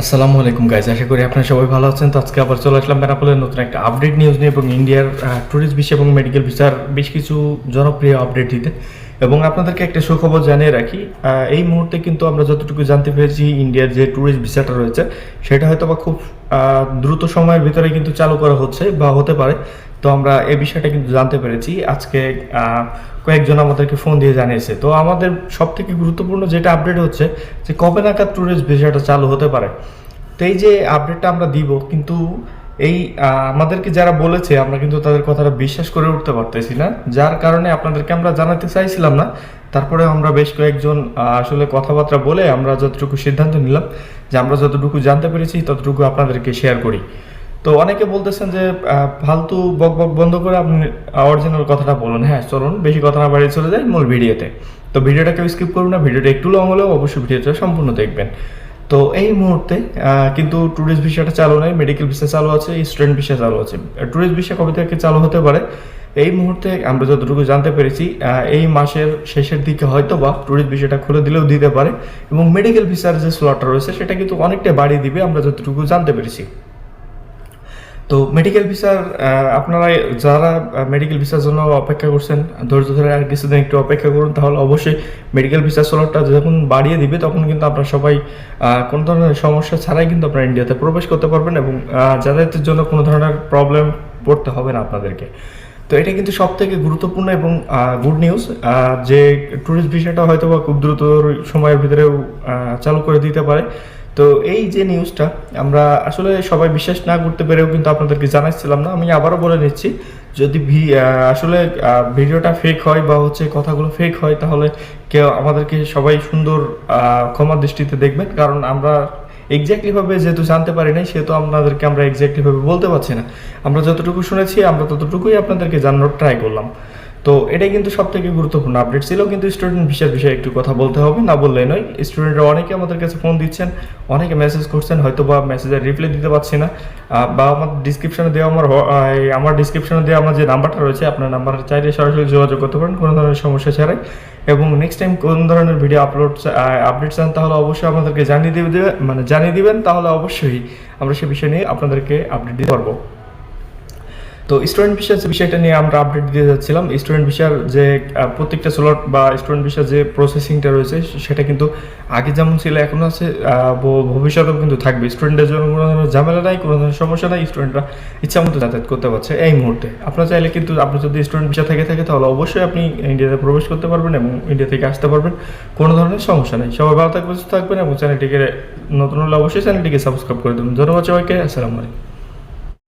আসসালামু আলাইকুম গাইজ আশা করি আপনারা সবাই ভালো আছেন। তো আজকে আবার চলে আসলাম বেনাপোলের নতুন একটা আপডেট নিউজ নিয়ে এবং ইন্ডিয়ার ট্যুরিস্ট ভিসা এবং মেডিকেল ভিসার বেশ কিছু জনপ্রিয় আপডেট দিতে। এবং আপনাদেরকে একটা সুখবর জানিয়ে রাখি এই মুহূর্তে কিন্তু আমরা যতটুকু জানতে পেরেছি ইন্ডিয়ার যে ট্যুরিস্ট ভিসাটা রয়েছে, সেটা হয়তো বা খুব দ্রুত সময়ের ভিতরে কিন্তু চালু করা হচ্ছে বা হতে পারে। তো আমরা এই বিষয়টা কিন্তু জানতে পেরেছি। আজকে কয়েকজন আমাদেরকে ফোন দিয়ে জানিয়েছে। তো আমাদের সব থেকে গুরুত্বপূর্ণ যেটা আপডেট হচ্ছে, যে কবে নাগাদ ট্যুরিস্ট ভিসাটা চালু হতে পারে। তো এই যে আপডেটটা আমরা দিব, কিন্তু এই আমাদেরকে যারা বলেছে, আমরা কিন্তু তাদের কথাটা বিশ্বাস করে উঠতে পারতেছি না। যার কারণে আপনাদেরকে আমরা জানাতে চাইছিলাম না। তারপরে আমরা বেশ কয়েকজন আসলে কথাবার্তা বলে আমরা যতটুকু সিদ্ধান্ত নিলাম, যে আমরা যতটুকু জানতে পেরেছি, ততটুকু আপনাদেরকে শেয়ার করি। তো অনেকে বলতেছেন যে ফালতু বক বক বন্ধ করে আপনি অরিজিনাল কথাটা বলুন। হ্যাঁ চলুন, বেশি কথা না বাড়িয়ে চলে যাই মূল ভিডিওতে। তো ভিডিওটা কেউ স্কিপ করুন না, ভিডিওটা একটু লং হলেও অবশ্যই ভিডিওটা সম্পূর্ণ দেখবেন। তো এই মুহূর্তে কিন্তু ট্যুরিস্ট ভিসাটা চালু নেই মেডিকেল ভিসা চালু আছে স্টুডেন্ট ভিসা চালু আছে। ট্যুরিস্ট ভিসা কবে থেকে চালু হতে পারে? এই মুহূর্তে আমরা যতটুকু জানতে পেরেছি এই মাসের শেষের দিকে হয়তো বা ট্যুরিস্ট ভিসাটা খুলে দিলেও দিতে পারে। এবং মেডিকেল ভিসার যে স্লটটা রয়েছে, সেটা কিন্তু অনেকটা বাড়িয়ে দিবে, আমরা যতটুকু জানতে পেরেছি। তো মেডিকেল ভিসার আপনারা যারা মেডিকেল ভিসার জন্য অপেক্ষা করছেন, ধৈর্য ধরে আর কিছুদিন একটু অপেক্ষা করুন, তাহলে অবশ্যই মেডিকেল ভিসা স্লটটা যখন বাড়িয়ে দিবে, তখন কিন্তু আপনারা সবাই কোনো ধরনের সমস্যা ছাড়াই কিন্তু আপনারা ইন্ডিয়াতে প্রবেশ করতে পারবেন এবং যাতায়াতের জন্য কোনো ধরনের প্রবলেম পড়তে হবে না আপনাদেরকে। তো এটা কিন্তু সব থেকে গুরুত্বপূর্ণ এবং গুড নিউজ যে ট্যুরিস্ট ভিসাটা হয়তো বা খুব দ্রুত সময়ের ভিতরেও চালু করে দিতে পারে। তো এই যে নিউজটা আমরা আসলে সবাই বিশ্বাস না করতে পেরেও কিন্তু আপনাদেরকে জানাচ্ছিলাম না, আমি আবারও বলে নিচ্ছি, যদি আসলে ভিডিওটা ফেক হয় বা হচ্ছে কথাগুলো ফেক হয়, তাহলে কেউ আমাদেরকে সবাই সুন্দর ক্ষমা দৃষ্টিতে দেখবেন, কারণ আমরা এক্স্যাক্টলিভাবে যেহেতু জানতে পারি নাই, সেহেতু আপনাদেরকে আমরা এক্স্যাক্টলিভাবে বলতে পারছি না। আমরা যতটুকু শুনেছি, আমরা ততটুকুই আপনাদেরকে জানানোর ট্রাই করলাম। তো এটাই কিন্তু সব থেকে গুরুত্বপূর্ণ আপডেট ছিল, কিন্তু স্টুডেন্ট ভিসার বিষয়ে একটু কথা বলতে হবে, না বললেই নয়। স্টুডেন্টরা অনেকে আমাদের কাছে ফোন দিচ্ছেন, অনেকে মেসেজ করছেন হয়তো বা মেসেজের রিপ্লাই দিতে পারছি না। বা আমার ডিসক্রিপশনে দেওয়া আমার আমার ডিসক্রিপশনে দেওয়া আমার যে নাম্বারটা রয়েছে, আপনার নাম্বার চাইলে সরাসরি যোগাযোগ করতে পারেন, কোনো ধরনের সমস্যা ছাড়াই। এবং নেক্সট টাইম কোন ধরনের ভিডিও আপলোড আপডেট চান, তাহলে অবশ্যই আমাদেরকে জানিয়ে দিবে মানে জানিয়ে দিবেন, তাহলে অবশ্যই আমরা সে বিষয় নিয়ে আপনাদেরকে আপডেট দিতে পারব। তো স্টুডেন্ট ভিসার যে বিষয়টা নিয়ে আমরা আপডেট দিয়ে যাচ্ছিলাম স্টুডেন্ট ভিসার যে প্রত্যেকটা স্লট বা স্টুডেন্ট ভিসার যে প্রসেসিংটা রয়েছে, সেটা কিন্তু আগে যেমন ছিল, এখন আছে ভবিষ্যতেও কিন্তু থাকবে। স্টুডেন্টের জন্য কোনো ধরনের ঝামেলা নাই, কোনো ধরনের সমস্যা নাই স্টুডেন্টরা ইচ্ছা মতো যাতায়াত করতে পারছে এই মুহূর্তে। আপনার চাইলে কিন্তু, আপনার যদি স্টুডেন্ট ভিসা থেকে থাকে, তাহলে অবশ্যই আপনি ইন্ডিয়াতে প্রবেশ করতে পারবেন এবং ইন্ডিয়া থেকে আসতে পারবেন। কোনো ধরনের সমস্যা নেই। সবাই ভালো থাকবেন, সুস্থ থাকবেন এবং চ্যানেলটিকে নতুন হলে অবশ্যই চ্যানেলটিকে সাবস্ক্রাইব করে দেবেন। ধন্যবাদ সবাইকে, আসসালামু আলাইকুম।